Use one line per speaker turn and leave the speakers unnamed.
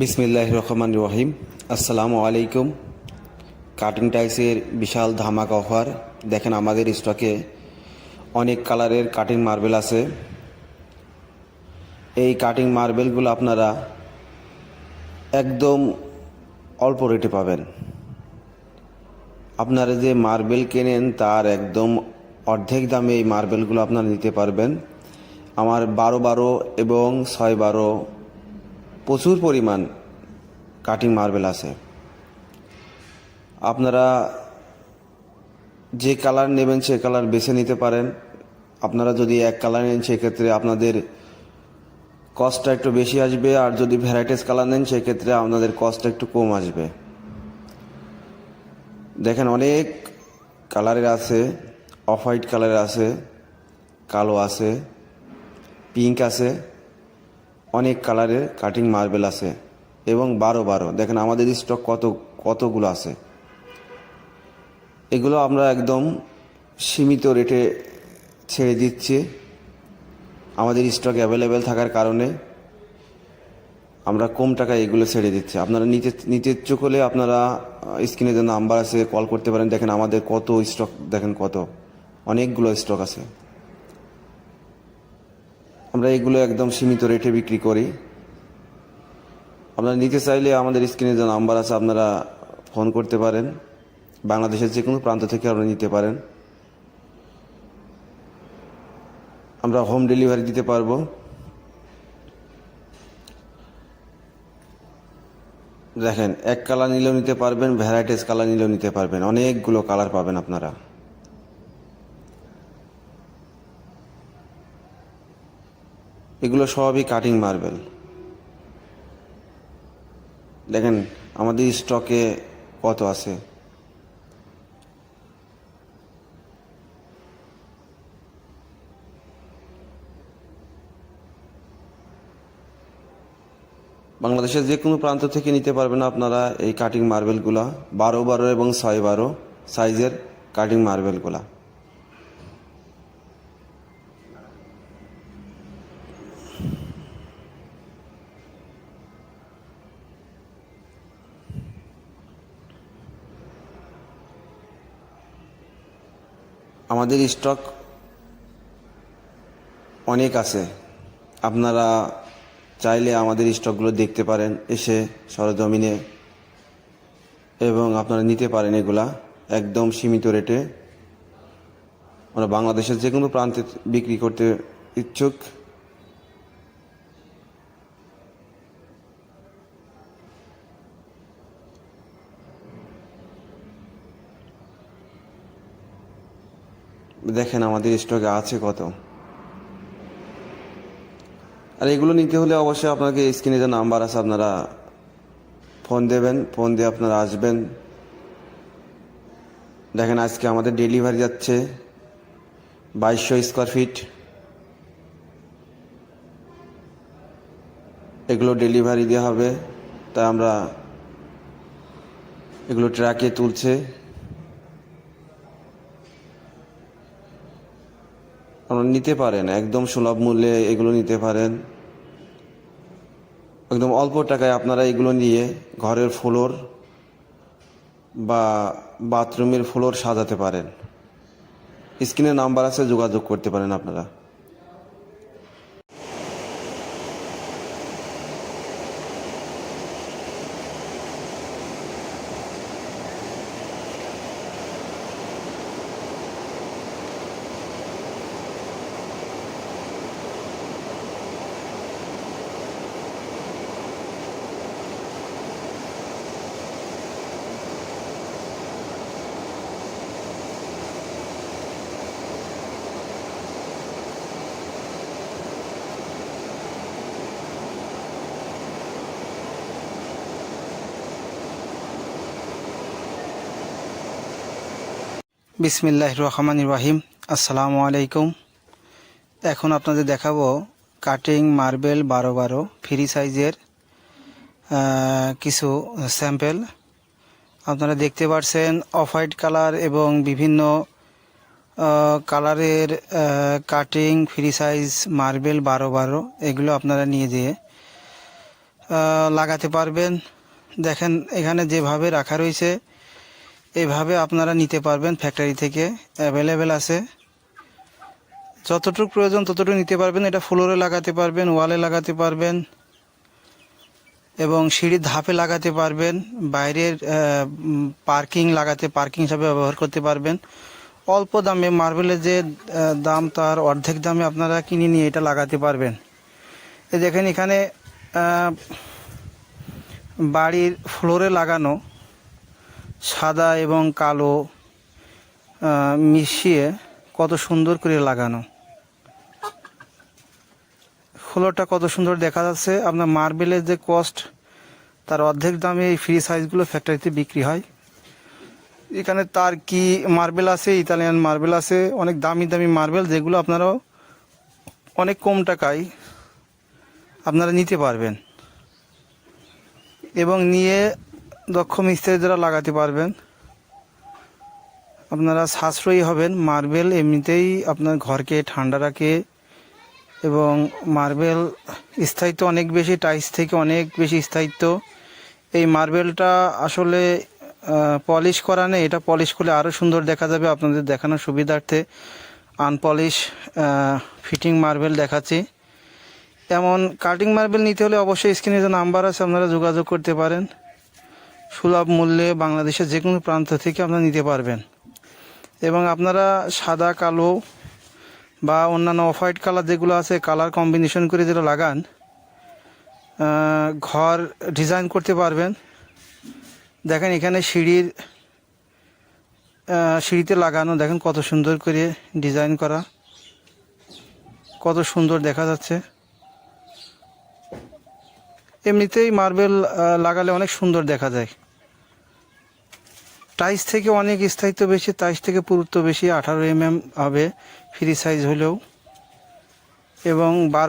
বিসমিল্লাহ রহমান রহিম। আসসালামু আলাইকুম। কাটিং টাইসের বিশাল ধামাক অফার। দেখেন আমাদের স্টকে অনেক কালারের কাটিং মার্বেল আছে। এই কাটিং মার্বেলগুলো আপনারা একদম অল্প রেটে পাবেন। আপনারা যে মার্বেল কেনেন, তার একদম অর্ধেক দামে এই মার্বেলগুলো আপনারা নিতে পারবেন। আমার বারো বারো এবং ছয় বারো প্রচুর পরিমাণ কাটিং মার্বেল আছে। আপনারা যে কালার নেবেন সে কালার বেছে নিতে পারেন। আপনারা যদি এক কালার নেন, সেক্ষেত্রে আপনাদের কস্টটা একটু বেশি আসবে। আর যদি ভ্যারাইটিস কালার নেন, সেক্ষেত্রে আপনাদের কস্টটা একটু কম আসবে। দেখেন, অনেক কালারের আছে। অফ হোয়াইট কালারের আছে। কালো আছে। পিঙ্ক আছে। অনেক কালারের কাটিং মার্বেল আছে এবং বারো বারো। দেখেন আমাদের স্টক কত, কতগুলো আছে। এগুলো আমরা একদম সীমিত রেটে ছেড়ে দিচ্ছি। আমাদের স্টক অ্যাভেলেবেল থাকার কারণে আমরা কম টাকায় এগুলো ছেড়ে দিচ্ছি। আপনারা নিতে নিতে ইচ্ছুক হলে আপনারা স্ক্রিনে যে নাম্বার আছে কল করতে পারেন। দেখেন আমাদের কত স্টক দেখেন কত। অনেকগুলো স্টক আছে। আমরা এগুলো একদম সীমিত রেটে বিক্রি করি। আপনারা নিতে চাইলে আমাদের স্ক্রিনে যে নাম্বার আছে, আপনারা ফোন করতে পারেন। বাংলাদেশের যে কোনো প্রান্ত থেকে আপনারা নিতে পারেন। আমরা হোম ডেলিভারি দিতে পারব। দেখেন, এক কালার নিলেও নিতে পারবেন, ভ্যারাইটিস কালার নিলেও নিতে পারবেন। অনেকগুলো কালার পাবেন আপনারা। এগুলো সবই কাটিং মার্বেল দেখেন, আমাদের স্টকে কত আছে? বাংলাদেশের যে কোনো প্রান্ত থেকে নিতে পারবেন আপনারা এই কাটিং মার্বেলগুলা বারো বারো এবং ছয় বারো সাইজের কাটিং মার্বেলগুলা আমাদের স্টক অনেক আছে। আপনারা চাইলে আমাদের স্টকগুলো দেখতে পারেন, এসে সরজমিনে, এবং আপনারা নিতে পারেন এগুলা একদম সীমিত রেটে আমরা বাংলাদেশের যে কোনো প্রান্তে বিক্রি করতে ইচ্ছুক। দেখেন আমাদের স্টকে আছে কত। আর এগুলো নিতে হলে অবশ্যই আপনাকে স্ক্রিনে যে নাম্বার আছে আপনারা ফোন দেবেন ফোন দিয়ে আপনারা আসবেন। দেখেন আজকে আমাদের ডেলিভারি যাচ্ছে বাইশশো স্কোয়ার ফিট এগুলো ডেলিভারি দেওয়া হবে, তাই আমরা এগুলো ট্রাকে তুলছে। আপনারা নিতে পারেন, একদম সুলভ মূল্যে এগুলো নিতে পারেন। একদম অল্প টাকায় আপনারা এগুলো নিয়ে ঘরের ফ্লোর বা বাথরুমের ফ্লোর সাজাতে পারেন। স্ক্রিনে নাম্বার আছে, যোগাযোগ করতে পারেন আপনারা।
বিসমিল্লাহ রহমান রাহিম। আসসালামু আলাইকুম। এখন আপনাদের দেখাবো কাটিং মার্বেল বারো বারো, ফ্রি সাইজের কিছু স্যাম্পেল। আপনারা দেখতে পাচ্ছেন অফ হোয়াইট কালার এবং বিভিন্ন কালারের কাটিং ফ্রি সাইজ মার্বেল বারো বারো, এগুলো আপনারা নিয়ে যেয়ে লাগাতে পারবেন। দেখেন, এখানে যেভাবে রাখা রয়েছে এইভাবে আপনারা নিতে পারবেন ফ্যাক্টরি থেকে অ্যাভেলেবেল আছে। যতটুকু প্রয়োজন ততটুকু নিতে পারবেন। এটা ফ্লোরে লাগাতে পারবেন ওয়ালে লাগাতে পারবেন এবং সিঁড়ির ধাপে লাগাতে পারবেন। বাইরের পার্কিং লাগাতে পার্কিং হিসাবে ব্যবহার করতে পারবেন। অল্প দামে মার্বেলের যে দাম তার অর্ধেক দামে আপনারা কিনে নিয়ে এটা লাগাতে পারবেন। দেখেন এখানে বাড়ির ফ্লোরে লাগানো সাদা এবং কালো মিশিয়ে কত সুন্দর করে লাগানো। ফ্লোরটা কত সুন্দর দেখা যাচ্ছে। আপনার মার্বেলের যে কস্ট, তার অর্ধেক দামে এই ফ্রি সাইজগুলো ফ্যাক্টরিতে বিক্রি হয়। এখানে তার কি মার্বেল আছে? ইতালিয়ান মার্বেল আছে। অনেক দামি দামি মার্বেল, যেগুলো আপনারাও অনেক কম টাকায় আপনারা নিতে পারবেন। এবং নিয়ে দক্ষ মিস্ত্রি দ্বারা লাগাতে পারবেন, আপনারা সাশ্রয়ী হবেন। মার্বেল এমনিতেই আপনার ঘরকে ঠান্ডা রাখে এবং মার্বেল স্থায়িত্ব অনেক বেশি, টাইলস থেকে অনেক বেশি স্থায়িত্ব। এই মার্বেলটা আসলে পলিশ করা নেই, এটা পলিশ করলে আরও সুন্দর দেখা যাবে আপনাদের দেখানোর সুবিধার্থে। আনপলিশ ফিটিং মার্বেল দেখাচ্ছি। এমন কাটিং মার্বেল নিতে হলে অবশ্যই স্ক্রিনে যে নাম্বার আছে, আপনারা যোগাযোগ করতে পারেন। সুলভ মূল্যে বাংলাদেশের যে কোনো প্রান্ত থেকে আপনারা নিতে পারবেন। এবং আপনারা সাদা, কালো বা অন্যান্য অফ হোয়াইট কালার যেগুলো আছে, কালার কম্বিনেশন করে যেটা লাগান ঘর ডিজাইন করতে পারবেন। দেখেন এখানে সিঁড়ির সিঁড়িতে লাগানো, দেখেন কত সুন্দর করে ডিজাইন করা। কত সুন্দর দেখা যাচ্ছে। এমনিতেই মার্বেল লাগালে অনেক সুন্দর দেখা যায়। টাইস থেকে অনেক স্থায়িত্ব বেশি, টাইস থেকে পুরুত্ব বেশি, আঠারো এম হবে ফ্রি সাইজ হলেও। এবং